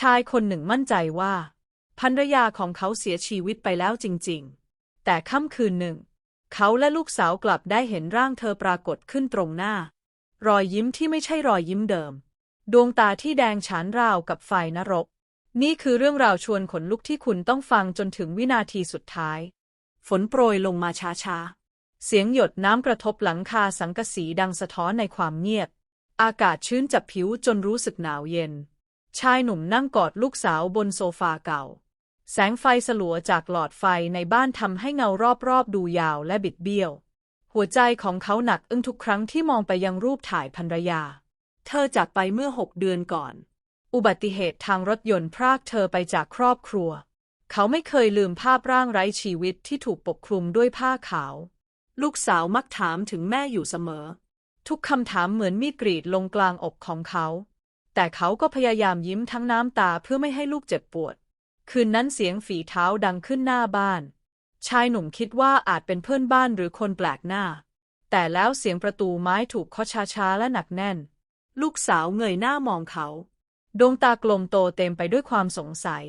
ชายคนหนึ่งมั่นใจว่าภรรยาของเขาเสียชีวิตไปแล้วจริงๆ แต่ค่ำคืนหนึ่ง เขาและลูกสาวกลับได้เห็นร่างเธอปรากฏขึ้นตรงหน้า รอยยิ้มที่ไม่ใช่รอยยิ้มเดิม ดวงตาที่แดงฉานราวกับไฟนรก นี่คือเรื่องราวชวนขนลุกที่คุณต้องฟังจนถึงวินาทีสุดท้าย ฝนโปรยลงมาช้าๆ เสียงหยดน้ำกระทบหลังคาสังกะสีดังสะท้อนในความเงียบ อากาศชื้นจับผิวจนรู้สึกหนาวเย็น ชายหนุ่มนั่งกอดลูกสาวบนโซฟาเก่า แสงไฟสลัวจากหลอดไฟในบ้านทำให้เงารอบๆดูยาวและบิดเบี้ยว หัวใจของเขาหนักอึ้งทุกครั้งที่มองไปยังรูปถ่ายภรรยา เธอจากไปเมื่อหกเดือนก่อน อุบัติเหตุทางรถยนต์พรากเธอไปจากครอบครัว เขาไม่เคยลืมภาพร่างไร้ชีวิตที่ถูกปกคลุมด้วยผ้าขาว ลูกสาวมักถามถึงแม่อยู่เสมอ ทุกคำถามเหมือนมีดกรีดลงกลางอกของเขา แต่เขาก็พยายามยิ้มทั้งน้ำตาเพื่อไม่ให้ลูกเจ็บปวด คืนนั้นเสียงฝีเท้าดังขึ้นหน้าบ้าน ชายหนุ่มคิดว่าอาจเป็นเพื่อนบ้านหรือคนแปลกหน้า แต่แล้วเสียงประตูไม้ถูกเคาะช้าๆและหนักแน่น ลูกสาวเงยหน้ามองเขา ดวงตากลมโตเต็มไปด้วยความสงสัย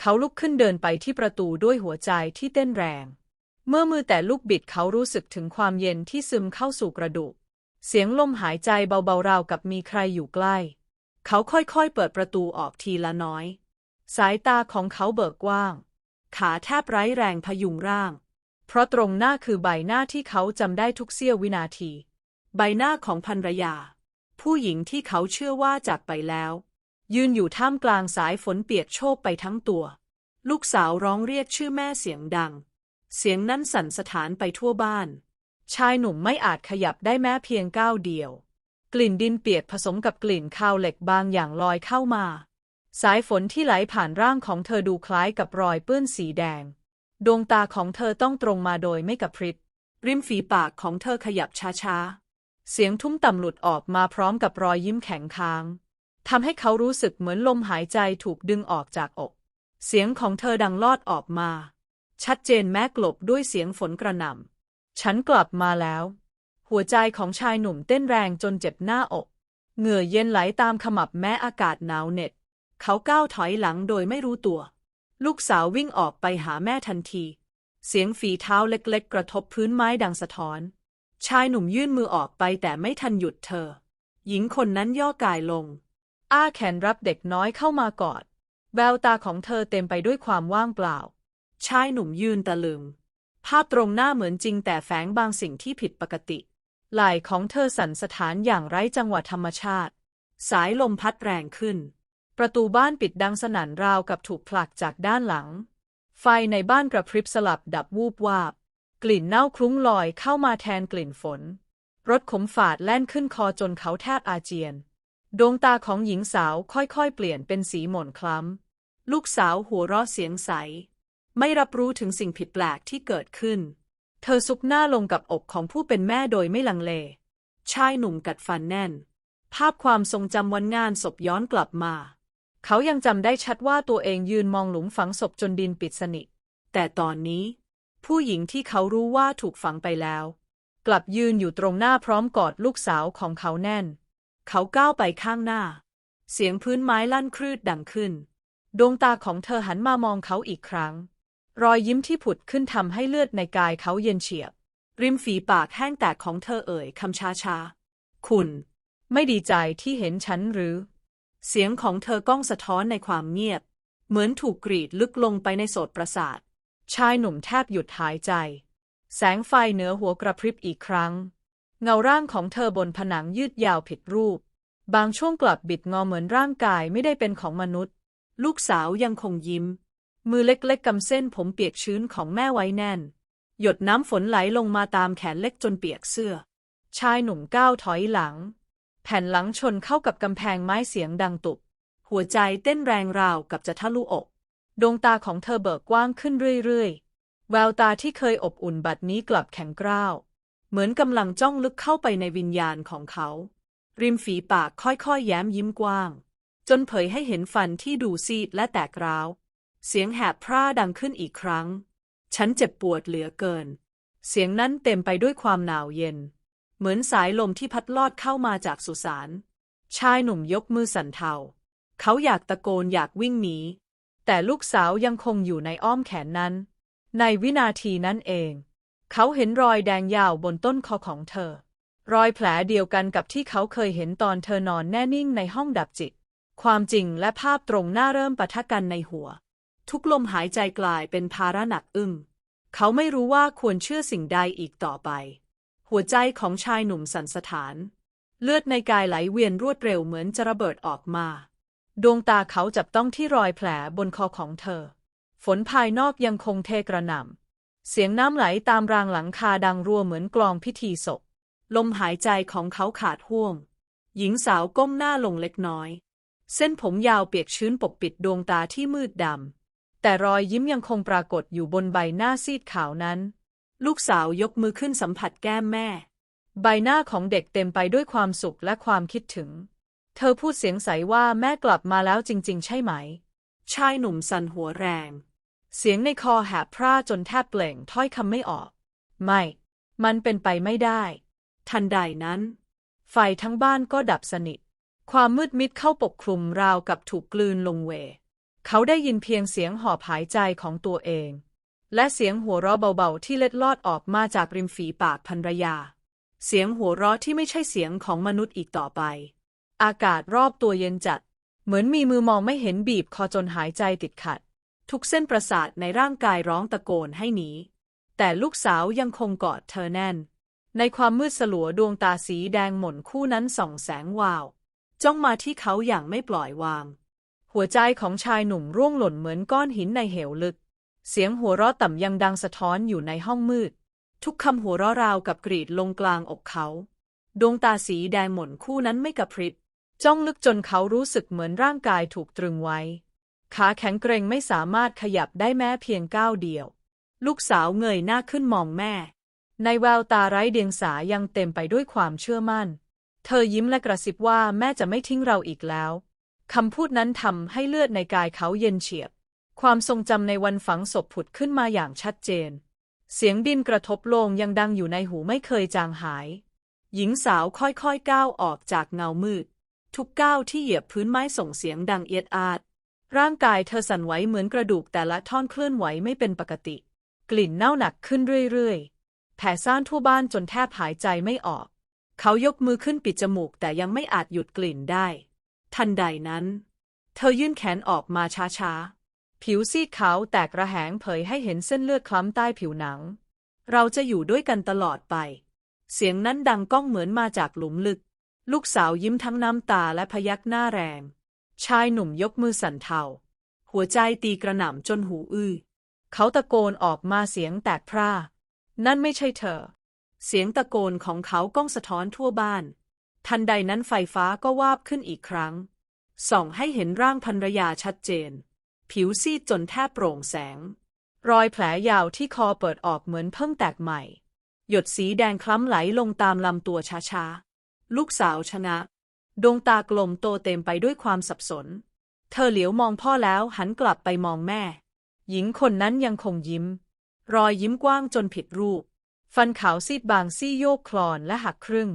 เขาลุกขึ้นเดินไปที่ประตูด้วยหัวใจที่เต้นแรง เมื่อมือแต่ลูกบิดเขารู้สึกถึงความเย็นที่ซึมเข้าสู่กระดูก เสียงลมหายใจเบาๆราวกับมีใครอยู่ใกล้ เขาค่อยๆ เปิดประตูออกทีละน้อย สายตาของเขาเบิกกว้าง ขาแทบไร้แรงพยุงร่าง เพราะตรงหน้าคือใบหน้าที่เขาจำได้ทุกเสี้ยววินาที ใบหน้าของภรรยา ผู้หญิงที่เขาเชื่อว่าจากไปแล้ว ยืนอยู่ท่ามกลางสายฝนเปียกโชกไปทั้งตัว ลูกสาวร้องเรียกชื่อแม่เสียงดัง เสียงนั้นสั่นสถานไปทั่วบ้าน ชายหนุ่มไม่อาจขยับได้แม้เพียงก้าวเดียว กลิ่นดินเปียกผสมกับกลิ่นคาวเหล็กบางอย่างลอยเข้ามา สายฝนที่ไหลผ่านร่างของเธอดูคล้ายกับรอยเปื้อนสีแดง ดวงตาของเธอต้องตรงมาโดยไม่กระพริบ ริมฝีปากของเธอขยับช้าๆ เสียงทุ้มต่ำหลุดออกมาพร้อมกับรอยยิ้มแข็งค้างทำให้เขารู้สึกเหมือนลมหายใจถูกดึงออกจากอก เสียงของเธอดังลอดออกมา ชัดเจนแม้กลบด้วยเสียงฝนกระหน่ำ ฉันกลับมาแล้ว หัวใจของชายหนุ่มเต้นแรงจนเจ็บหน้าอก เหงื่อเย็นไหลตามขมับแม้อากาศหนาวเหน็ดเขาก้าวถอยหลังโดยไม่รู้ตัว ลูกสาววิ่งออกไปหาแม่ทันที เสียงฝีเท้าเล็กๆ กระทบพื้นไม้ดังสะท้อน ชายหนุ่มยื่นมือออกไปแต่ไม่ทันหยุดเธอ หญิงคนนั้นย่อกายลง อ้าแขนรับเด็กน้อยเข้ามากอด แววตาของเธอเต็มไปด้วยความว่างเปล่า ชายหนุ่มยืนตะลึง ภาพตรงหน้าเหมือนจริงแต่แฝงบางสิ่งที่ผิดปกติ ไหล่ของเธอสั่นสถานอย่างไร้จังหวะธรรมชาติ สายลมพัดแรงขึ้น ประตูบ้านปิดดังสนั่นราวกับถูกผลักจากด้านหลัง ไฟในบ้านกระพริบสลับดับวูบวาบ กลิ่นเน่าคลุ้งลอยเข้ามาแทนกลิ่นฝน รถขมฝาดแล่นขึ้นคอจนเขาแทบอาเจียน ดวงตาของหญิงสาวค่อยๆ เปลี่ยนเป็นสีหม่นคล้ำ ลูกสาวหัวเราะเสียงใส ไม่รับรู้ถึงสิ่งผิดแปลกที่เกิดขึ้น เธอซุกหน้าลงกับอกของผู้เป็นแม่โดยไม่ลังเล ชายหนุ่มกัดฟันแน่น ภาพความทรงจำวันงานศพย้อนกลับมา เขายังจำได้ชัดว่าตัวเองยืนมองหลุมฝังศพจนดินปิดสนิท แต่ตอนนี้ ผู้หญิงที่เขารู้ว่าถูกฝังไปแล้ว กลับยืนอยู่ตรงหน้าพร้อมกอดลูกสาวของเขาแน่น เขาก้าวไปข้างหน้า เสียงพื้นไม้ลั่นครืดดังขึ้น ดวงตาของเธอหันมามองเขาอีกครั้ง รอยยิ้มที่ผุดขึ้นทำให้เลือดในกายเขาเย็นเฉียบ ริมฝีปากแห้งแตกของเธอเอ่ยคำช้าช้าคุณ ไม่ดีใจที่เห็นฉันหรือ เสียงของเธอก้องสะท้อนในความเงียบ เหมือนถูกกรีดลึกลงไปในโสตประสาท ชายหนุ่มแทบหยุดหายใจ แสงไฟเหนือหัวกระพริบอีกครั้ง เงาร่างของเธอบนผนังยืดยาวผิดรูป บางช่วงกลับบิดงอเหมือนร่างกายไม่ได้เป็นของมนุษย์ ลูกสาวยังคงยิ้ม มือเล็กๆกำเส้นผมเปียกชื้นของแม่ไว้แน่น หยดน้ำฝนไหลลงมาตามแขนเล็กจนเปียกเสื้อ ชายหนุ่มก้าวถอยหลัง แผ่นหลังชนเข้ากับกำแพงไม้เสียงดังตุบ หัวใจเต้นแรงราวกับจะทะลุอก ดวงตาของเธอเบิกกว้างขึ้นเรื่อยๆ แววตาที่เคยอบอุ่นบัดนี้กลับแข็งกร้าว เหมือนกำลังจ้องลึกเข้าไปในวิญญาณของเขา ริมฝีปากค่อยๆ แย้มยิ้มกว้าง จนเผยให้เห็นฟันที่ดูซีดและแตกร้าว เสียงแหบพร่าดังขึ้นอีกครั้ง ฉันเจ็บปวดเหลือเกิน เสียงนั้นเต็มไปด้วยความหนาวเย็น เหมือนสายลมที่พัดลอดเข้ามาจากสุสาน ชายหนุ่มยกมือสั่นเทา เขาอยากตะโกนอยากวิ่งหนี แต่ลูกสาวยังคงอยู่ในอ้อมแขนนั้น ในวินาทีนั้นเอง เขาเห็นรอยแดงยาวบนต้นคอของเธอ รอยแผลเดียวกันกับที่เขาเคยเห็นตอนเธอนอนแน่นิ่งในห้องดับจิต ความจริงและภาพตรงหน้าเริ่มปะทะกันในหัว ทุกลมหายใจกลายเป็นภาระหนักอึ้งเขาไม่รู้ว่าควรเชื่อสิ่งใดอีกต่อไป หัวใจของชายหนุ่มสันสะท้าน เลือดในกายไหลเวียนรวดเร็วเหมือนจะระเบิดออกมา ดวงตาเขาจับต้องที่รอยแผลบนคอของเธอ ฝนภายนอกยังคงเทกระหน่ำเสียงน้ำไหลตามรางหลังคาดังรัวเหมือนกลองพิธีศพ ลมหายใจของเขาขาดห่วง หญิงสาวก้มหน้าลงเล็กน้อย เส้นผมยาวเปียกชื้นปกปิดดวงตาที่มืดดำ แต่รอยยิ้มยังคงปรากฏอยู่บนใบหน้าซีดขาวนั้น ลูกสาวยกมือขึ้นสัมผัสแก้มแม่ ใบหน้าของเด็กเต็มไปด้วยความสุขและความคิดถึง เธอพูดเสียงใสว่าแม่กลับมาแล้วจริง ๆ ใช่ไหม ชายหนุ่มสั่นหัวแรง เสียงในคอแหบพร่าจนแทบเปล่งถ้อยคำไม่ออก ไม่ มันเป็นไปไม่ได้ ทันใดนั้น ไฟทั้งบ้านก็ดับสนิท ความมืดมิดเข้าปกคลุมราวกับถูกกลืนลงเว เขาได้ยินเพียงเสียงหอบหายใจของตัวเอง และเสียงหัวเราะเบาๆที่เล็ดลอดออกมาจากริมฝีปากภรรยา เสียงหัวเราะที่ไม่ใช่เสียงของมนุษย์อีกต่อไป อากาศรอบตัวเย็นจัด เหมือนมีมือมองไม่เห็นบีบคอจนหายใจติดขัด ทุกเส้นประสาทในร่างกายร้องตะโกนให้หนี แต่ลูกสาวยังคงกอดเธอแน่น ในความมืดสลัวดวงตาสีแดงหม่นคู่นั้นส่องแสงวาว จ้องมาที่เขาอย่างไม่ปล่อยวาง หัวใจของชายหนุ่มร่วงหล่นเหมือนก้อนหินในเหวลึก เสียงหัวเราะต่ำยังดังสะท้อนอยู่ในห้องมืด ทุกคำหัวเราะราวกับกรีดลงกลางอกเขา ดวงตาสีแดงหม่นคู่นั้นไม่กระพริบ จ้องลึกจนเขารู้สึกเหมือนร่างกายถูกตรึงไว้ ขาแข็งเกร็งไม่สามารถขยับได้แม้เพียงก้าวเดียว ลูกสาวเงยหน้าขึ้นมองแม่ ในแววตาไร้เดียงสายังเต็มไปด้วยความเชื่อมั่น เธอยิ้มและกระซิบว่าแม่จะไม่ทิ้งเราอีกแล้ว คำพูดนั้นทำให้เลือดในกายเขาเย็นเฉียบ ความทรงจำในวันฝังศพผุดขึ้นมาอย่างชัดเจน เสียงดินกระทบโลงยังดังอยู่ในหูไม่เคยจางหาย หญิงสาวค่อยๆก้าวออกจากเงามืด ทุกก้าวที่เหยียบพื้นไม้ส่งเสียงดังเอียดอาด ร่างกายเธอสั่นไหวเหมือนกระดูกแต่ละท่อนเคลื่อนไหวไม่เป็นปกติ กลิ่นเน่าหนักขึ้นเรื่อยๆ แผ่ซ่านทั่วบ้านจนแทบหายใจไม่ออก เขายกมือขึ้นปิดจมูกแต่ยังไม่อาจหยุดกลิ่นได้ ทันใดนั้น เธอยื่นแขนออกมาช้าๆ ผิวซีดขาวแตกระแหงเผยให้เห็นเส้นเลือดคล้ำใต้ผิวหนัง เราจะอยู่ด้วยกันตลอดไป เสียงนั้นดังก้องเหมือนมาจากหลุมลึก ลูกสาวยิ้มทั้งน้ำตาและพยักหน้าแรง ชายหนุ่มยกมือสั่นเทา หัวใจตีกระหน่ำจนหูอื้อ เขาตะโกนออกมาเสียงแตกพร่า นั่นไม่ใช่เธอ เสียงตะโกนของเขาก้องสะท้อนทั่วบ้าน ทันใดนั้นไฟฟ้าก็วาบขึ้นอีกครั้ง ส่องให้เห็นร่างภรรยาชัดเจน ผิวซีดจนแทบโปร่งแสง รอยแผลยาวที่คอเปิดออกเหมือนเพิ่งแตกใหม่ หยดสีแดงคล้ำไหลลงตามลำตัวช้าๆ ลูกสาวชนะ ดวงตากลมโตเต็มไปด้วยความสับสน เธอเหลียวมองพ่อแล้วหันกลับไปมองแม่ หญิงคนนั้นยังคงยิ้ม รอยยิ้มกว้างจนผิดรูป ฟันขาวซีดบางซี่โยกคลอนและหักครึ่ง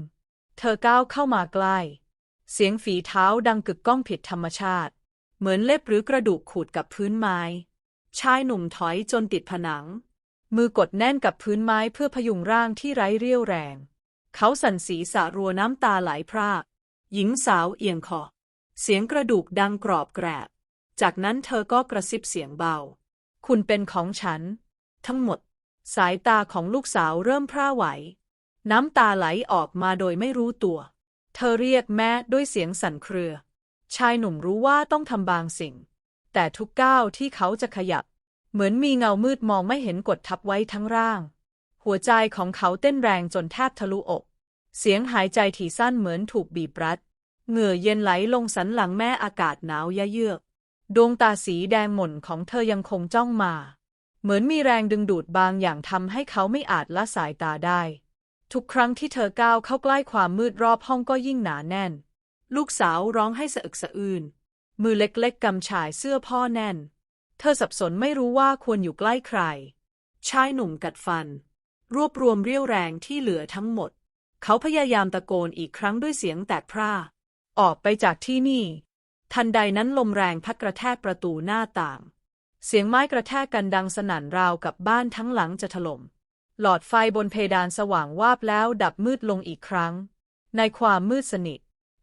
เธอก้าวเข้ามาใกล้ เสียงฝีเท้าดังกึกก้องผิดธรรมชาติ เหมือนเล็บหรือกระดูกขูดกับพื้นไม้ ชายหนุ่มถอยจนติดผนัง มือกดแน่นกับพื้นไม้เพื่อพยุงร่างที่ไร้เรี่ยวแรง เขาสั่นศีรษะรัวน้ำตาไหลพราก หญิงสาวเอียงคอ เสียงกระดูกดังกรอบแกรบ จากนั้นเธอก็กระซิบเสียงเบา คุณเป็นของฉัน ทั้งหมด สายตาของลูกสาวเริ่มพร่าไหว น้ำตาไหลออกมาโดยไม่รู้ตัว เธอเรียกแม่ด้วยเสียงสั่นเครือ ชายหนุ่มรู้ว่าต้องทำบางสิ่ง แต่ทุกก้าวที่เขาจะขยับ เหมือนมีเงามืดมองไม่เห็นกดทับไว้ทั้งร่าง หัวใจของเขาเต้นแรงจนแทบทะลุอก เสียงหายใจถี่สั้นเหมือนถูกบีบรัด เหงื่อเย็นไหลลงสันหลังแม่อากาศหนาวยะเยือกดวงตาสีแดงหม่นของเธอยังคงจ้องมา เหมือนมีแรงดึงดูดบางอย่างทำให้เขาไม่อาจละสายตาได้ ทุกครั้งที่เธอก้าวเข้าใกล้ความมืดรอบห้องก็ยิ่งหนาแน่น ลูกสาวร้องให้สะอึกสะอื้นมือเล็กๆกำชายเสื้อพ่อแน่น เธอสับสนไม่รู้ว่าควรอยู่ใกล้ใคร ชายหนุ่มกัดฟัน รวบรวมเรี่ยวแรงที่เหลือทั้งหมด เขาพยายามตะโกนอีกครั้งด้วยเสียงแตกพร่า ออกไปจากที่นี่ ทันใดนั้นลมแรงพัดกระแทกประตูหน้าต่าง เสียงไม้กระแทกกันดังสนั่นราวกับบ้านทั้งหลังจะถล่ม หลอดไฟบนเพดานสว่างวาบแล้วดับมืดลงอีกครั้ง ในความมืดสนิท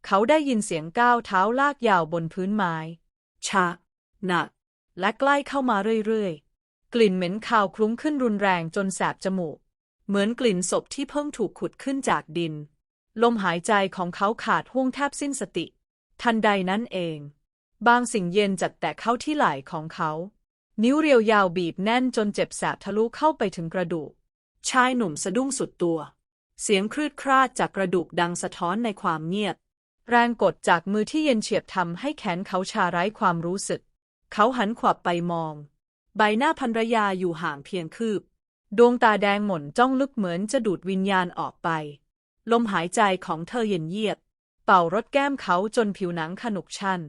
เขาได้ยินเสียงก้าวเท้าลากยาวบนพื้นไม้ช้าหนัก และใกล้เข้ามาเรื่อยๆ กลิ่นเหม็นคาวคลุ้งขึ้นรุนแรงจนแสบจมูก เหมือนกลิ่นศพที่เพิ่งถูกขุดขึ้นจากดิน ลมหายใจของเขาขาดห่วงแทบสิ้นสติ ทันใดนั้นเอง บางสิ่งเย็นจัดแตะเข้าที่ไหล่ของเขา นิ้วเรียวยาวบีบแน่นจนเจ็บแสบทะลุเข้าไปถึงกระดูก ชายหนุ่มสะดุ้งสุดตัว เสียงครืดคราดจากกระดูกดังสะท้อนในความเงียบ แรงกดจากมือที่เย็นเฉียบทำให้แขนเขาชาไร้ความรู้สึก เขาหันขวับไปมอง ใบหน้าภรรยาอยู่ห่างเพียงคืบ ดวงตาแดงหม่นจ้องลึกเหมือนจะดูดวิญญาณออกไป ลมหายใจของเธอเย็นเยียบ เป่ารดแก้มเขาจนผิวหนังขนุกชัน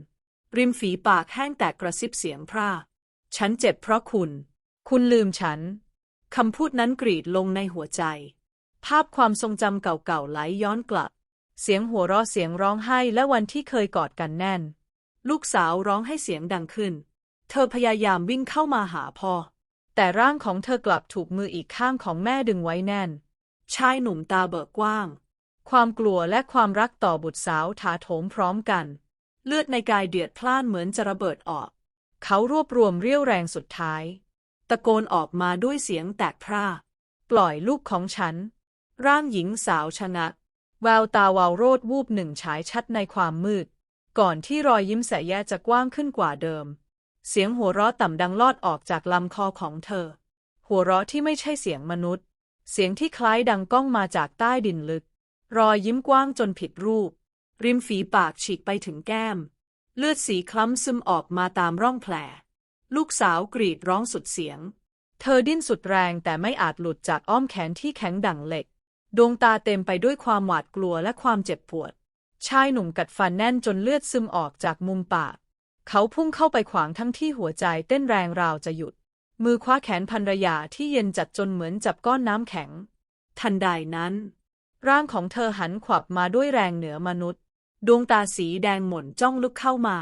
ริมฝีปากแห้งแตกกระซิบเสียงพร่า ฉันเจ็บเพราะคุณ คุณลืมฉัน คำพูดนั้นกรีดลงในหัวใจ ภาพความทรงจำเก่าๆไหลย้อนกลับ เสียงหัวเราะเสียงร้องไห้และวันที่เคยกอดกันแน่น ลูกสาวร้องให้เสียงดังขึ้น เธอพยายามวิ่งเข้ามาหาพ่อ แต่ร่างของเธอกลับถูกมืออีกข้างของแม่ดึงไว้แน่น ชายหนุ่มตาเบิกกว้าง ความกลัวและความรักต่อบุตรสาวถาโถมพร้อมกัน เลือดในกายเดือดพล่านเหมือนจะระเบิดออก เขารวบรวมเรี่ยวแรงสุดท้าย ตะโกนออกมาด้วยเสียงแตกพร่า ปล่อยลูกของฉัน ร่างหญิงสาวชะงักแววตาวาวโรดวูบหนึ่งฉายชัดในความมืด ก่อนที่รอยยิ้มแสแยะจะกว้างขึ้นกว่าเดิม เสียงหัวเราะต่ำดังลอดออกจากลำคอของเธอ หัวเราะที่ไม่ใช่เสียงมนุษย์ เสียงที่คล้ายดังก้องมาจากใต้ดินลึก รอยยิ้มกว้างจนผิดรูป ริมฝีปากฉีกไปถึงแก้ม เลือดสีคล้ำซึมออกมาตามร่องแผล ลูกสาวกรีดร้องสุดเสียง เธอดิ้นสุดแรงแต่ไม่อาจหลุดจากอ้อมแขนที่แข็งดั่งเหล็ก ดวงตาเต็มไปด้วยความหวาดกลัวและความเจ็บปวด ชายหนุ่มกัดฟันแน่นจนเลือดซึมออกจากมุมปาก เขาพุ่งเข้าไปขวางทั้งที่หัวใจเต้นแรงราวจะหยุด มือคว้าแขนภรรยาที่เย็นจัดจนเหมือนจับก้อนน้ำแข็ง ทันใดนั้น ร่างของเธอหันขวับมาด้วยแรงเหนือมนุษย์ ดวงตาสีแดงหม่นจ้องลึกเข้ามา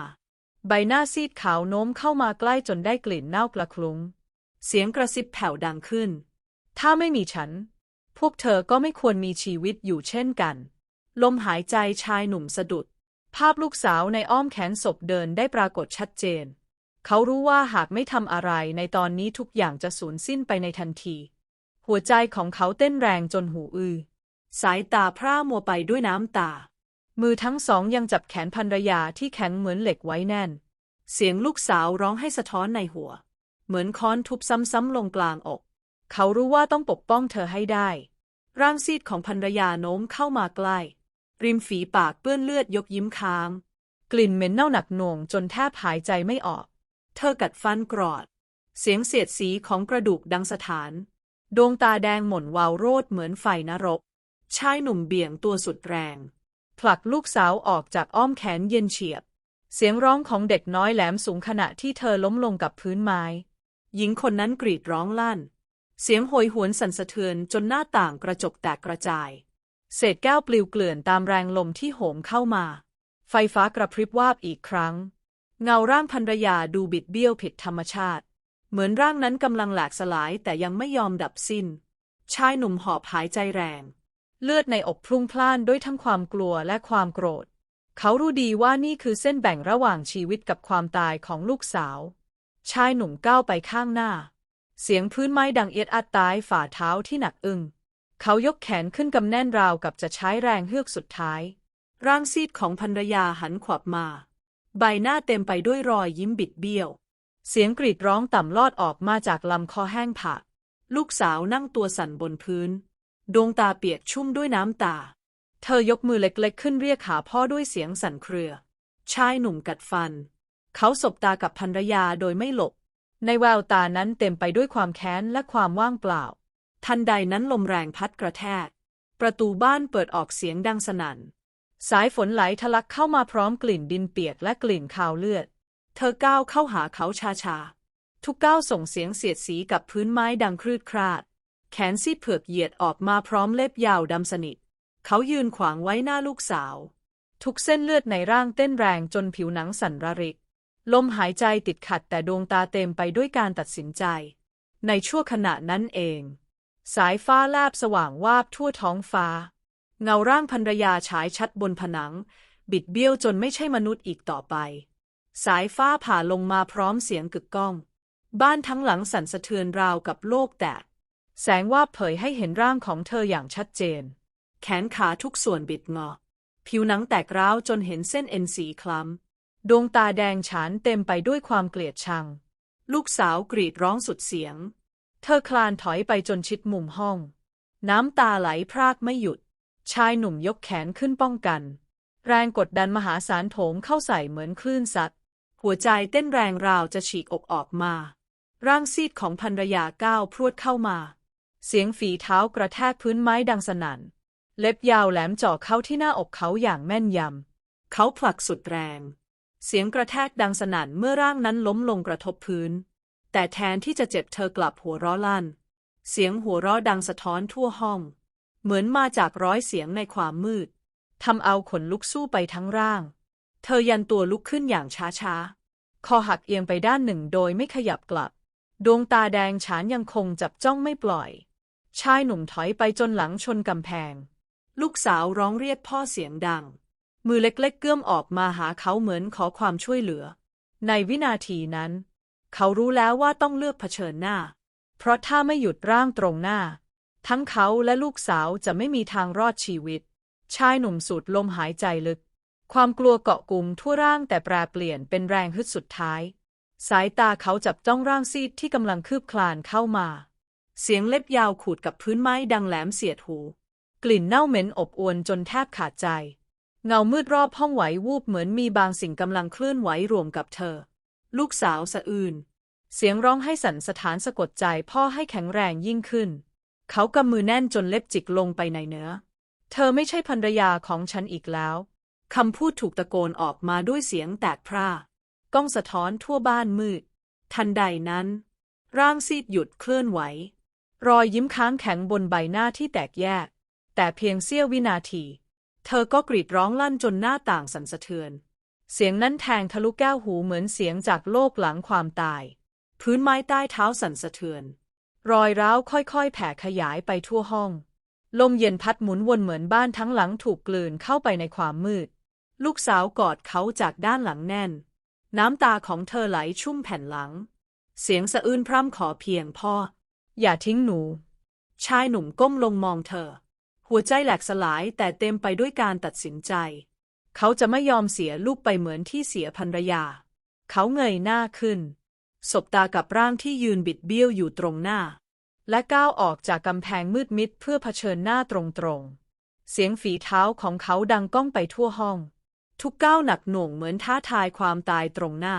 ใบหน้าซีดขาวโน้มเข้ามาใกล้จนได้กลิ่นเน่ากระคลุ้ง เสียงกระซิบแผ่วดังขึ้น ถ้าไม่มีฉัน พวกเธอก็ไม่ควรมีชีวิตอยู่เช่นกัน ลมหายใจชายหนุ่มสะดุด ภาพลูกสาวในอ้อมแขนศพเดินได้ปรากฏชัดเจน เขารู้ว่าหากไม่ทำอะไรในตอนนี้ทุกอย่างจะสูญสิ้นไปในทันที หัวใจของเขาเต้นแรงจนหูอื้อสายตาพร่ามัวไปด้วยน้ำตา มือทั้งสองยังจับแขนภรรยาที่แข็งเหมือนเหล็กไว้แน่น เสียงลูกสาวร้องให้สะท้อนในหัว เหมือนค้อนทุบซ้ำๆลงกลางอก เขารู้ว่าต้องปกป้องเธอให้ได้ ร่างซีดของภรรยาโน้มเข้ามาใกล้ ริมฝีปากเปื้อนเลือดยกยิ้มค้าง กลิ่นเหม็นเน่าหนักหน่วงจนแทบหายใจไม่ออก เธอกัดฟันกรอด เสียงเสียดสีของกระดูกดังสถาน ดวงตาแดงหม่นวาวโรดเหมือนไฟนรก ชายหนุ่มเบี่ยงตัวสุดแรง ผลักลูกสาวออกจากอ้อมแขนเย็นเฉียบ เสียงร้องของเด็กน้อยแหลมสูงขณะที่เธอล้มลงกับพื้นไม้ หญิงคนนั้นกรีดร้องลั่น เสียงโหยหวนสั่นสะเทือนจนหน้าต่างกระจกแตกกระจาย เศษแก้วปลิวเกลื่อนตามแรงลมที่โหมเข้ามา ไฟฟ้ากระพริบวาบอีกครั้ง เงาร่างภรรยาดูบิดเบี้ยวผิดธรรมชาติ เหมือนร่างนั้นกำลังแหลกสลายแต่ยังไม่ยอมดับสิ้น ชายหนุ่มหอบหายใจแรง เลือดในอกพลุ่งพล่านด้วยทั้งความกลัวและความโกรธ เขารู้ดีว่านี่คือเส้นแบ่งระหว่างชีวิตกับความตายของลูกสาว ชายหนุ่มก้าวไปข้างหน้า เสียงพื้นไม้ดังเอียดอัดตายฝ่าเท้าที่หนักอึ้งเขายกแขนขึ้นกำแน่นราวกับจะใช้แรงเฮือกสุดท้าย ร่างซีดของภรรยาหันขวับมา ใบหน้าเต็มไปด้วยรอยยิ้มบิดเบี้ยว เสียงกรีดร้องต่ำลอดออกมาจากลำคอแห้งผากลูกสาวนั่งตัวสั่นบนพื้น ดวงตาเปียกชุ่มด้วยน้ำตา เธอยกมือเล็กๆ ขึ้นเรียกหาพ่อด้วยเสียงสั่นเครือ ชายหนุ่มกัดฟัน เขาสบตากับภรรยาโดยไม่หลบ ในแววตานั้นเต็มไปด้วยความแค้นและความว่างเปล่า ทันใดนั้นลมแรงพัดกระแทก ประตูบ้านเปิดออกเสียงดังสนั่น สายฝนไหลทะลักเข้ามาพร้อมกลิ่นดินเปียกและกลิ่นคาวเลือด เธอก้าวเข้าหาเขาชาๆ ทุกก้าวส่งเสียงเสียดสีกับพื้นไม้ดังครืดคราด แขนซีดเผือกเหยียดออกมาพร้อมเล็บยาวดำสนิท เขายืนขวางไว้หน้าลูกสาว ทุกเส้นเลือดในร่างเต้นแรงจนผิวหนังสั่นระริก ลมหายใจติดขัดแต่ดวงตาเต็มไปด้วยการตัดสินใจ ในชั่วขณะนั้นเอง สายฟ้าแลบสว่างวาบทั่วท้องฟ้า เงาร่างภรรยาฉายชัดบนผนัง บิดเบี้ยวจนไม่ใช่มนุษย์อีกต่อไป สายฟ้าผ่าลงมาพร้อมเสียงกึกก้อง บ้านทั้งหลังสั่นสะเทือนราวกับโลกแตก แสงวาบเผยให้เห็นร่างของเธออย่างชัดเจน แขนขาทุกส่วนบิดงอ ผิวหนังแตกร้าวจนเห็นเส้นเอ็นสีคล้ำ ดวงตาแดงฉานเต็มไปด้วยความเกลียดชัง ลูกสาวกรีดร้องสุดเสียง เธอคลานถอยไปจนชิดมุมห้อง น้ำตาไหลพรากไม่หยุด ชายหนุ่มยกแขนขึ้นป้องกัน แรงกดดันมหาศาลโถมเข้าใส่เหมือนคลื่นซัดหัวใจเต้นแรงราวจะฉีกอกออกมา ร่างซีดของภรรยาก้าวพรวดเข้ามา เสียงฝีเท้ากระแทกพื้นไม้ดังสนั่น เล็บยาวแหลมเจาะเข้าที่หน้าอกเขาอย่างแม่นยำ เขาผลักสุดแรง เสียงกระแทกดังสนั่นเมื่อร่างนั้นล้มลงกระทบพื้น แต่แทนที่จะเจ็บเธอกลับหัวเราะลั่น เสียงหัวเราะดังสะท้อนทั่วห้อง เหมือนมาจากร้อยเสียงในความมืดทำเอาขนลุกสู้ไปทั้งร่าง เธอยันตัวลุกขึ้นอย่างช้าๆ คอหักเอียงไปด้านหนึ่งโดยไม่ขยับกลับ ดวงตาแดงฉานยังคงจับจ้องไม่ปล่อย ชายหนุ่มถอยไปจนหลังชนกำแพง ลูกสาวร้องเรียกพ่อเสียงดัง มือเล็กๆเกื้อมออกมาหาเขาเหมือนขอความช่วยเหลือ ในวินาทีนั้น เขารู้แล้วว่าต้องเลือกเผชิญหน้า เพราะถ้าไม่หยุดร่างตรงหน้า ทั้งเขาและลูกสาวจะไม่มีทางรอดชีวิต ชายหนุ่มสูดลมหายใจลึก ความกลัวเกาะกลุ่มทั่วร่างแต่แปรเปลี่ยนเป็นแรงฮึดสุดท้าย สายตาเขาจับจ้องร่างซีดที่กำลังคืบคลานเข้ามา เสียงเล็บยาวขูดกับพื้นไม้ดังแหลมเสียดหู กลิ่นเน่าเหม็นอบอวนจนแทบขาดใจ เงามืดรอบห้องไหววูบเหมือนมีบางสิ่งกำลังเคลื่อนไหวรวมกับเธอ ลูกสาวสะอื้นเสียงร้องให้สั่นสถานสะกดใจพ่อให้แข็งแรงยิ่งขึ้น เขากำมือแน่นจนเล็บจิกลงไปในเนื้อ เธอไม่ใช่ภรรยาของฉันอีกแล้วคำพูดถูกตะโกนออกมาด้วยเสียงแตกพร่าก้องสะท้อนทั่วบ้านมืด ทันใดนั้น ร่างซีดหยุดเคลื่อนไหว รอยยิ้มค้างแข็งบนใบหน้าที่แตกแยก แต่เพียงเสี้ยววินาที เธอก็กรีดร้องลั่นจนหน้าต่างสั่นสะเทือน เสียงนั้นแทงทะลุแก้วหูเหมือนเสียงจากโลกหลังความตาย พื้นไม้ใต้เท้าสั่นสะเทือน รอยร้าวค่อยๆ แผ่ขยายไปทั่วห้อง ลมเย็นพัดหมุนวนเหมือนบ้านทั้งหลังถูกกลืนเข้าไปในความมืด ลูกสาวกอดเขาจากด้านหลังแน่น น้ำตาของเธอไหลชุ่มแผ่นหลัง เสียงสะอื้นพร่ำขอเพียงพ่อ อย่าทิ้งหนู ชายหนุ่มก้มลงมองเธอ หัวใจแหลกสลายแต่เต็มไปด้วยการตัดสินใจ เขาจะไม่ยอมเสียลูกไปเหมือนที่เสียภรรยา เขาเงยหน้าขึ้น สบตากับร่างที่ยืนบิดเบี้ยวอยู่ตรงหน้า และก้าวออกจากกำแพงมืดมิดเพื่อเผชิญหน้าตรงๆ เสียงฝีเท้าของเขาดังก้องไปทั่วห้อง ทุกก้าวหนักหน่วงเหมือนท้าทายความตายตรงหน้า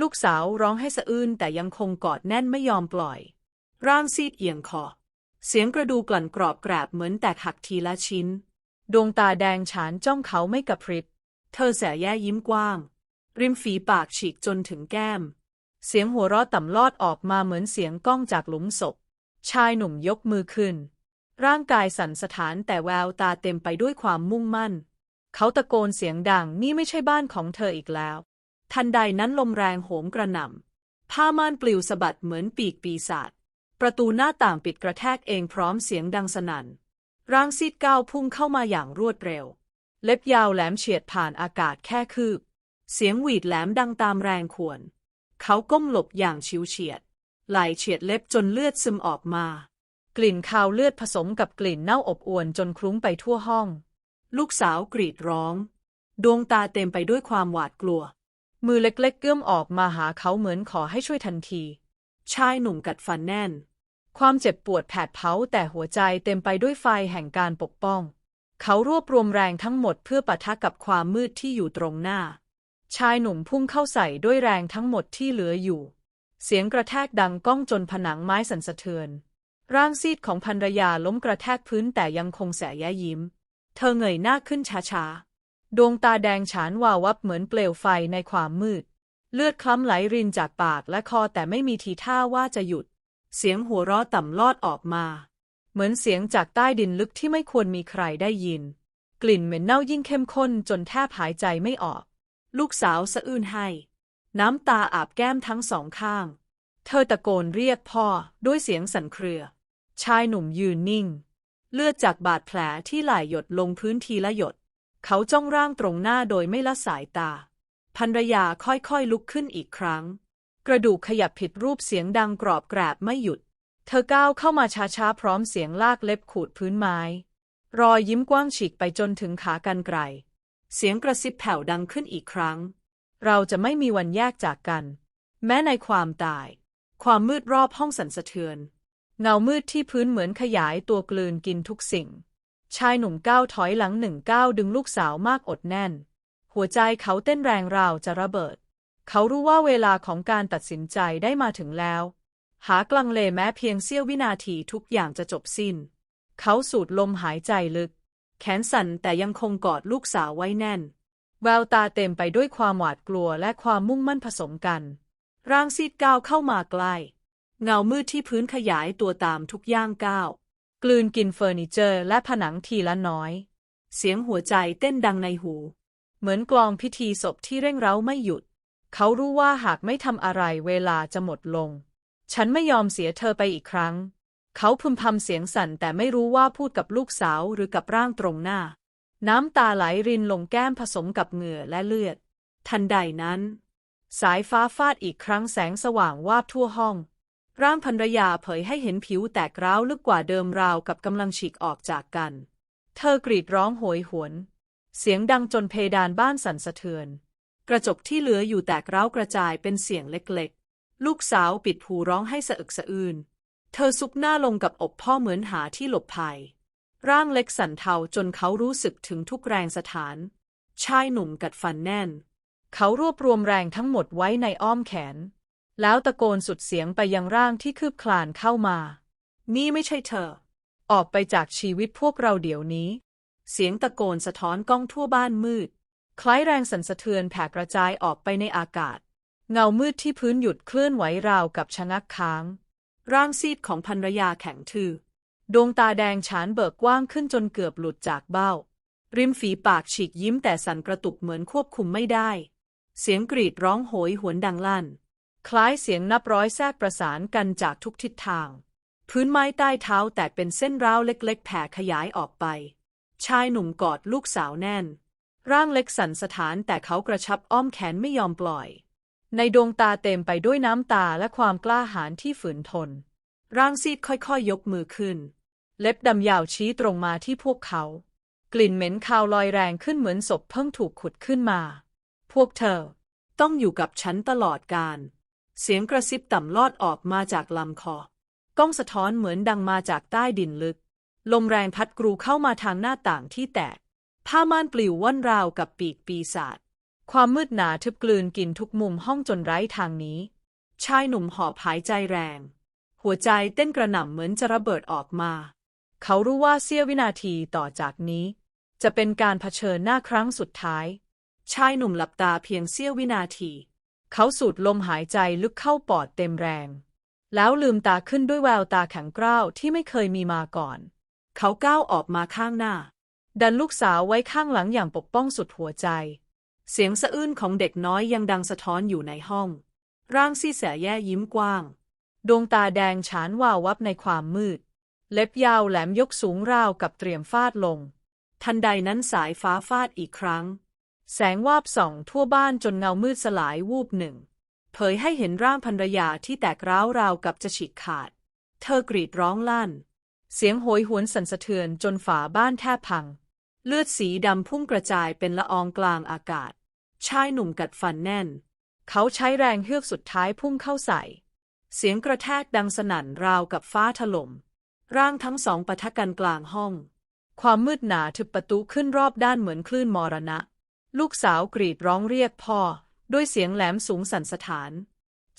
ลูกสาวร้องให้สะอื้นแต่ยังคงกอดแน่นไม่ยอมปล่อย ร่างซีดเอียงคอ เสียงกระดูกกลั่นกรอบแกรบเหมือนแตกหักทีละชิ้น ดวงตาแดงฉานจ้องเขาไม่กระพริบ เธอแสแย่ยิ้มกว้าง ริมฝีปากฉีกจนถึงแก้ม เสียงหัวเราะต่ำลอดออกมาเหมือนเสียงก้องจากหลุมศพ ชายหนุ่มยกมือขึ้น ร่างกายสั่นสะท้านแต่แววตาเต็มไปด้วยความมุ่งมั่น เขาตะโกนเสียงดังนี่ไม่ใช่บ้านของเธออีกแล้ว ทันใดนั้นลมแรงโหมกระหน่ำผ้าม่านปลิวสะบัดเหมือนปีกปีศาจ ประตูหน้าต่างปิดกระแทกเองพร้อมเสียงดังสนั่น ร่างซีดก้าวพุ่งเข้ามาอย่างรวดเร็ว เล็บยาวแหลมเฉียดผ่านอากาศแค่คืบ เสียงหวีดแหลมดังตามแรงขวนเขาก้มหลบอย่างชิวเฉียด ไหลเฉียดเล็บจนเลือดซึมออกมา กลิ่นคาวเลือดผสมกับกลิ่นเน่าอบอวนจนคลุ้งไปทั่วห้อง ลูกสาวกรีดร้อง ดวงตาเต็มไปด้วยความหวาดกลัว มือเล็กๆเกื้อมออกมาหาเขาเหมือนขอให้ช่วยทันที ชายหนุ่มกัดฟันแน่น ความเจ็บปวดแผดเผาแต่หัวใจเต็มไปด้วยไฟแห่งการปกป้อง เขารวบรวมแรงทั้งหมดเพื่อปะทะกับความมืดที่อยู่ตรงหน้า ชายหนุ่มพุ่งเข้าใส่ด้วยแรงทั้งหมดที่เหลืออยู่ เสียงกระแทกดังก้องจนผนังไม้สั่นสะเทือน ร่างซีดของภรรยาล้มกระแทกพื้นแต่ยังคงแสยยิ้ม เธอเงยหน้าขึ้นช้าๆ ดวงตาแดงฉานวาววับเหมือนเปลวไฟในความมืด เลือดคล้ำไหลรินจากปากและคอแต่ไม่มีทีท่าว่าจะหยุด เสียงหัวเราะต่ำลอดออกมา เหมือนเสียงจากใต้ดินลึกที่ไม่ควรมีใครได้ยิน กลิ่นเหม็นเน่ายิ่งเข้มข้นจนแทบหายใจไม่ออก ลูกสาวสะอื้นให้ น้ำตาอาบแก้มทั้งสองข้าง เธอตะโกนเรียกพ่อด้วยเสียงสั่นเครือ ชายหนุ่มยืนนิ่ง เลือดจากบาดแผลที่ไหลหยดลงพื้นทีละหยด เขาจ้องร่างตรงหน้าโดยไม่ละสายตาภรรยาค่อยๆลุกขึ้นอีกครั้ง กระดูกขยับผิดรูปเสียงดังกรอบแกรบไม่หยุด เธอก้าวเข้ามาช้าๆ พร้อมเสียงลากเล็บขูดพื้นไม้ รอยยิ้มกว้างฉีกไปจนถึงขากันไกรเสียงกระซิบแผ่วดังขึ้นอีกครั้ง เราจะไม่มีวันแยกจากกัน แม้ในความตาย ความมืดรอบห้องสั่นสะเทือน เงามืดที่พื้นเหมือนขยายตัวกลืนกินทุกสิ่ง ชายหนุ่มก้าวถอยหลังหนึ่งก้าวดึงลูกสาวมากอดแน่น หัวใจเขาเต้นแรงราวจะระเบิด เขารู้ว่าเวลาของการตัดสินใจได้มาถึงแล้ว หากลังเลแม้เพียงเสี้ยววินาทีทุกอย่างจะจบสิ้น เขาสูดลมหายใจลึก แขนสั่นแต่ยังคงกอดลูกสาวไว้แน่น แววตาเต็มไปด้วยความหวาดกลัวและความมุ่งมั่นผสมกัน ร่างซีดก้าวเข้ามาใกล้ เงามืดที่พื้นขยายตัวตามทุกย่างก้าว กลืนกินเฟอร์นิเจอร์และผนังทีละน้อย เสียงหัวใจเต้นดังในหู เหมือนกลองพิธีศพที่เร่งเร้าไม่หยุด เขารู้ว่าหากไม่ทำอะไรเวลาจะหมดลง ฉันไม่ยอมเสียเธอไปอีกครั้ง เขาพึมพำเสียงสั่นแต่ไม่รู้ว่าพูดกับลูกสาวหรือกับร่างตรงหน้า น้ำตาไหลรินลงแก้มผสมกับเหงื่อและเลือด ทันใดนั้น สายฟ้าฟาดอีกครั้งแสงสว่างวาบทั่วห้อง ร่างภรรยาเผยให้เห็นผิวแตกร้าวลึกกว่าเดิมราวกับกำลังฉีกออกจากกัน เธอกรีดร้องโหยหวน เสียงดังจนเพดานบ้านสั่นสะเทือน กระจกที่เหลืออยู่แตกร้าวกระจายเป็นเสียงเล็กๆ ลูกสาวปิดหูร้องให้สะอึกสะอื้น เธอซุกหน้าลงกับอกพ่อเหมือนหาที่หลบภัย ร่างเล็กสั่นเทาจนเขารู้สึกถึงทุกแรงสถาน ชายหนุ่มกัดฟันแน่น เขารวบรวมแรงทั้งหมดไว้ในอ้อมแขน แล้วตะโกนสุดเสียงไปยังร่างที่คืบคลานเข้ามา นี่ไม่ใช่เธอ ออกไปจากชีวิตพวกเราเดี๋ยวนี้ เสียงตะโกนสะท้อนก้องทั่วบ้านมืด คล้ายแรงสั่นสะเทือนแผ่กระจายออกไปในอากาศ เงามืดที่พื้นหยุดเคลื่อนไหวราวกับชะงักค้าง ร่างซีดของภรรยาแข็งทื่อ ดวงตาแดงฉานเบิกกว้างขึ้นจนเกือบหลุดจากเบ้า ริมฝีปากฉีกยิ้มแต่สั่นกระตุกเหมือนควบคุมไม่ได้ เสียงกรีดร้องโหยหวนดังลั่น คล้ายเสียงนับร้อยแทรกประสานกันจากทุกทิศทาง พื้นไม้ใต้เท้าแตกเป็นเส้นร้าวเล็ก ๆ แผ่ขยายออกไป ชายหนุ่มกอดลูกสาวแน่น ร่างเล็กสั่นสถานแต่เขากระชับอ้อมแขนไม่ยอมปล่อย ในดวงตาเต็มไปด้วยน้ำตาและความกล้าหาญที่ฝืนทน ร่างซีดค่อยๆยกมือขึ้น เล็บดำยาวชี้ตรงมาที่พวกเขา กลิ่นเหม็นคาวลอยแรงขึ้นเหมือนศพเพิ่งถูกขุดขึ้นมา พวกเธอ ต้องอยู่กับฉันตลอดกาลเสียงกระซิบต่ำลอดออกมาจากลำคอ ก้องสะท้อนเหมือนดังมาจากใต้ดินลึก ลมแรงพัดกรูเข้ามาทางหน้าต่างที่แตก ผ้าม่านปลิวว่อนราวกับปีกปีศาจ ความมืดหนาทึบกลืนกินทุกมุมห้องจนไร้ทางนี้ ชายหนุ่มหอบหายใจแรง หัวใจเต้นกระหน่ำเหมือนจะระเบิดออกมา เขารู้ว่าเสี้ยววินาทีต่อจากนี้ จะเป็นการเผชิญหน้าครั้งสุดท้าย ชายหนุ่มหลับตาเพียงเสี้ยววินาที เขาสูดลมหายใจลึกเข้าปอดเต็มแรง แล้วลืมตาขึ้นด้วยแววตาแข็งกร้าวที่ไม่เคยมีมาก่อน เขาก้าวออกมาข้างหน้า ดันลูกสาวไว้ข้างหลังอย่างปกป้องสุดหัวใจ เสียงสะอื้นของเด็กน้อยยังดังสะท้อนอยู่ในห้อง ร่างซีแสแย่ยิ้มกว้าง ดวงตาแดงฉานวาววับในความมืด เล็บยาวแหลมยกสูงราวกับเตรียมฟาดลง ทันใดนั้นสายฟ้าฟาดอีกครั้ง แสงวาบส่องทั่วบ้านจนเงามืดสลายวูบหนึ่ง เผยให้เห็นร่างภรรยาที่แตกร้าวราวกับจะฉีกขาด เธอกรีดร้องลั่น เสียงโหยหวนสั่นสะเทือนจนฝาบ้านแทบพัง เลือดสีดำพุ่งกระจายเป็นละอองกลางอากาศ ชายหนุ่มกัดฟันแน่น เขาใช้แรงเฮือกสุดท้ายพุ่งเข้าใส่ เสียงกระแทกดังสนั่นราวกับฟ้าถล่ม ร่างทั้งสองปะทะกันกลางห้อง ความมืดหนาทึบประตูขึ้นรอบด้านเหมือนคลื่นมรณะ ลูกสาวกรีดร้องเรียกพ่อ ด้วยเสียงแหลมสูงสั่นสถาน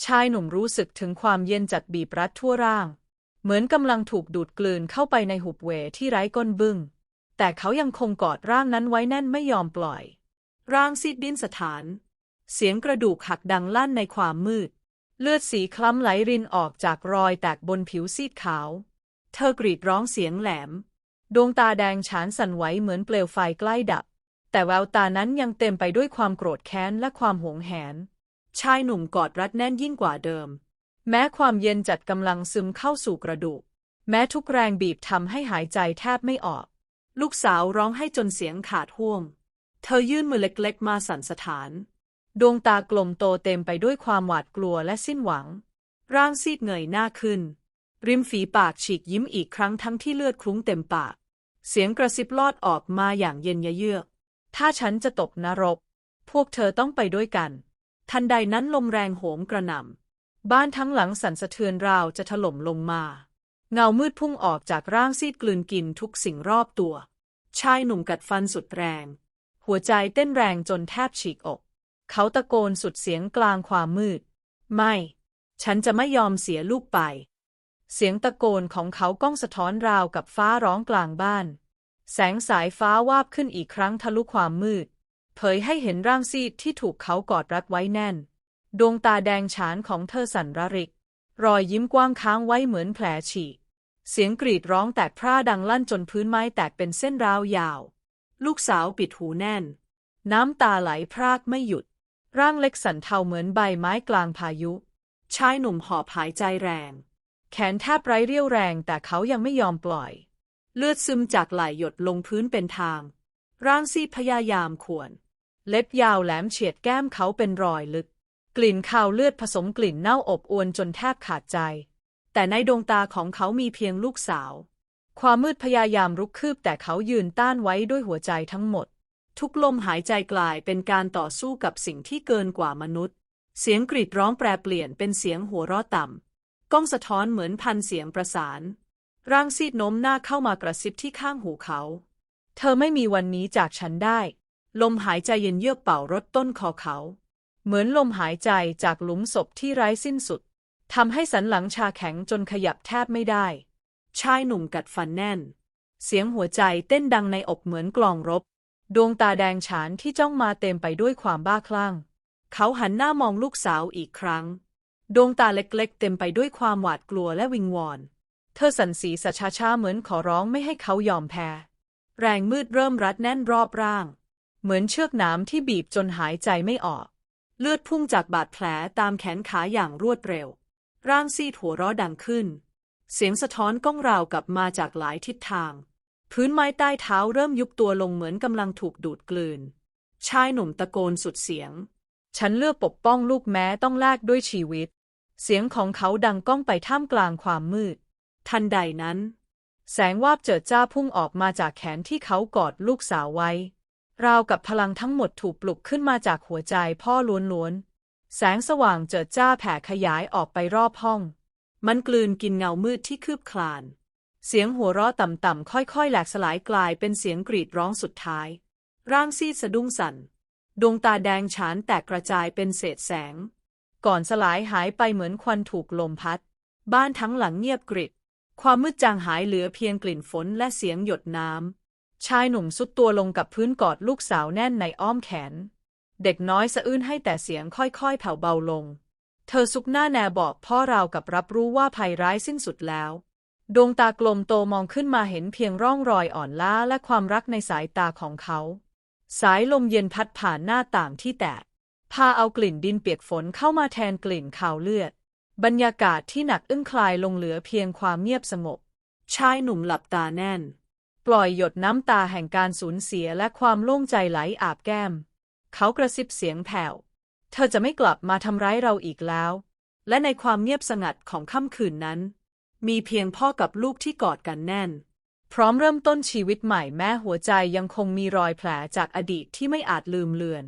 ชายหนุ่มรู้สึกถึงความเย็นจัดบีบรัดทั่วร่าง เหมือนกำลังถูกดูดกลืนเข้าไปในหุบเหวที่ไร้ก้นบึ้ง แต่เขายังคงกอดร่างนั้นไว้แน่นไม่ยอมปล่อย ร่างซีดดิ้นสถาน เสียงกระดูกหักดังลั่นในความมืด เลือดสีคล้ำไหลรินออกจากรอยแตกบนผิวซีดขาว เธอกรีดร้องเสียงแหลม ดวงตาแดงฉานสั่นไหวเหมือนเปลวไฟใกล้ดับ แต่แววตานั้นยังเต็มไปด้วยความโกรธแค้นและความหวงแหน ชายหนุ่มกอดรัดแน่นยิ่งกว่าเดิม แม้ความเย็นจัดกำลังซึมเข้าสู่กระดูก แม้ทุกแรงบีบทำให้หายใจแทบไม่ออก ลูกสาวร้องให้จนเสียงขาดห่วง เธอยื่นมือเล็กๆ มาสั่นสถาน ดวงตากลมโตเต็มไปด้วยความหวาดกลัวและสิ้นหวัง ร่างซีดเงยหน้าขึ้น ริมฝีปากฉีกยิ้มอีกครั้งทั้งที่เลือดคลุ้งเต็มปาก เสียงกระซิบลอดออกมาอย่างเย็นยะเยือก ถ้าฉันจะตกนรก พวกเธอต้องไปด้วยกัน ทันใดนั้นลมแรงโหมกระหน่ำ บ้านทั้งหลังสั่นสะเทือนราวจะถล่มลงมา เงามืดพุ่งออกจากร่างซีดกลืนกินทุกสิ่งรอบตัว ชายหนุ่มกัดฟันสุดแรง หัวใจเต้นแรงจนแทบฉีกอก เขาตะโกนสุดเสียงกลางความมืด ไม่ ฉันจะไม่ยอมเสียลูกไป เสียงตะโกนของเขาก้องสะท้อนราวกับฟ้าร้องกลางบ้าน แสงสายฟ้าวาบขึ้นอีกครั้งทะลุความมืด เผยให้เห็นร่างซีดที่ถูกเขากอดรัดไว้แน่น ดวงตาแดงฉานของเธอสั่นระริก รอยยิ้มกว้างค้างไว้เหมือนแผลฉีก เสียงกรีดร้องแตกพร่าดังลั่นจนพื้นไม้แตกเป็นเส้นราวยาว ลูกสาวปิดหูแน่น น้ำตาไหลพรากไม่หยุด ร่างเล็กสันเทาเหมือนใบไม้กลางพายุ ชายหนุ่มหอบหายใจแรง แขนแทบไร้เรี่ยวแรงแต่เขายังไม่ยอมปล่อย เลือดซึมจากไหลหยดลงพื้นเป็นทาง ร่างซีพยายามขวน เล็บยาวแหลมเฉียดแก้มเขาเป็นรอยลึก กลิ่นคาวเลือดผสมกลิ่นเน่าอบอวนจนแทบขาดใจ แต่ในดวงตาของเขามีเพียงลูกสาว ความมืดพยายามรุกคืบแต่เขายืนต้านไว้ด้วยหัวใจทั้งหมด ทุกลมหายใจกลายเป็นการต่อสู้กับสิ่งที่เกินกว่ามนุษย์ เสียงกรีดร้องแปรเปลี่ยนเป็นเสียงหัวเราะต่ำ ก้องสะท้อนเหมือนพันเสียงประสาน ร่างซีดโน้มหน้าเข้ามากระซิบที่ข้างหูเขา เธอไม่มีวันนี้จากฉันได้ ลมหายใจเย็นเยือกเป่ารถต้นคอเขา เหมือนลมหายใจจากหลุมศพที่ไร้สิ้นสุด ทำให้สันหลังชาแข็งจนขยับแทบไม่ได้ ชายหนุ่มกัดฟันแน่น เสียงหัวใจเต้นดังในอกเหมือนกลองรบ ดวงตาแดงฉานที่จ้องมาเต็มไปด้วยความบ้าคลั่ง เขาหันหน้ามองลูกสาวอีกครั้ง ดวงตาเล็กๆ เต็มไปด้วยความหวาดกลัวและวิงวอน เธอสั่นสีสะช้าเหมือนขอร้องไม่ให้เขายอมแพ้ แรงมืดเริ่มรัดแน่นรอบร่าง เหมือนเชือกหน้ำที่บีบจนหายใจไม่ออก เลือดพุ่งจากบาดแผลตามแขนขาอย่างรวดเร็ว ร่างซีดหัวเราะดังขึ้น เสียงสะท้อนก้องราวกลับมาจากหลายทิศทาง พื้นไม้ใต้เท้าเริ่มยุบตัวลงเหมือนกำลังถูกดูดกลืน ชายหนุ่มตะโกนสุดเสียง ฉันเลือกปกป้องลูกแม้ต้องแลกด้วยชีวิต เสียงของเขาดังก้องไปท่ามกลางความมืด ทันใดนั้น แสงวาบเจิดจ้าพุ่งออกมาจากแขนที่เขากอดลูกสาวไว้ ราวกับพลังทั้งหมดถูกปลุกขึ้นมาจากหัวใจพ่อล้วนๆ แสงสว่างเจิดจ้าแผ่ขยายออกไปรอบห้อง มันกลืนกินเงามืดที่คืบคลาน เสียงหัวเราะต่ำๆค่อยๆ แหลกสลายกลายเป็นเสียงกรีดร้องสุดท้าย ร่างซีดสะดุ้งสั่น ดวงตาแดงฉานแตกกระจายเป็นเศษแสง ก่อนสลายหายไปเหมือนควันถูกลมพัด บ้านทั้งหลังเงียบกริบ ความมืดจางหายเหลือเพียงกลิ่นฝนและเสียงหยดน้ำ ชายหนุ่มสุดตัวลงกับพื้นกอดลูกสาวแน่นในอ้อมแขน เด็กน้อยสะอื้นให้แต่เสียงค่อยๆ แผ่วเบาลง เธอซุกหน้าแนบอกพ่อราวกับรับรู้ว่าภัยร้ายสิ้นสุดแล้ว ดวงตากลมโตมองขึ้นมาเห็นเพียงร่องรอยอ่อนล้าและความรักในสายตาของเขา สายลมเย็นพัดผ่านหน้าต่างที่แตก พาเอากลิ่นดินเปียกฝนเข้ามาแทนกลิ่นคาวเลือด บรรยากาศที่หนักอึ้งคลายลงเหลือเพียงความเงียบสงบ ชายหนุ่มหลับตาแน่น ปล่อยหยดน้ำตาแห่งการสูญเสียและความโล่งใจไหลอาบแก้ม เขากระซิบเสียงแผ่ว เธอจะไม่กลับมาทำร้ายเราอีกแล้ว และในความเงียบสงัดของค่ำคืนนั้น มีเพียงพ่อกับลูกที่กอดกันแน่น พร้อมเริ่มต้นชีวิตใหม่แม้หัวใจยังคงมีรอยแผลจากอดีตที่ไม่อาจลืมเลือน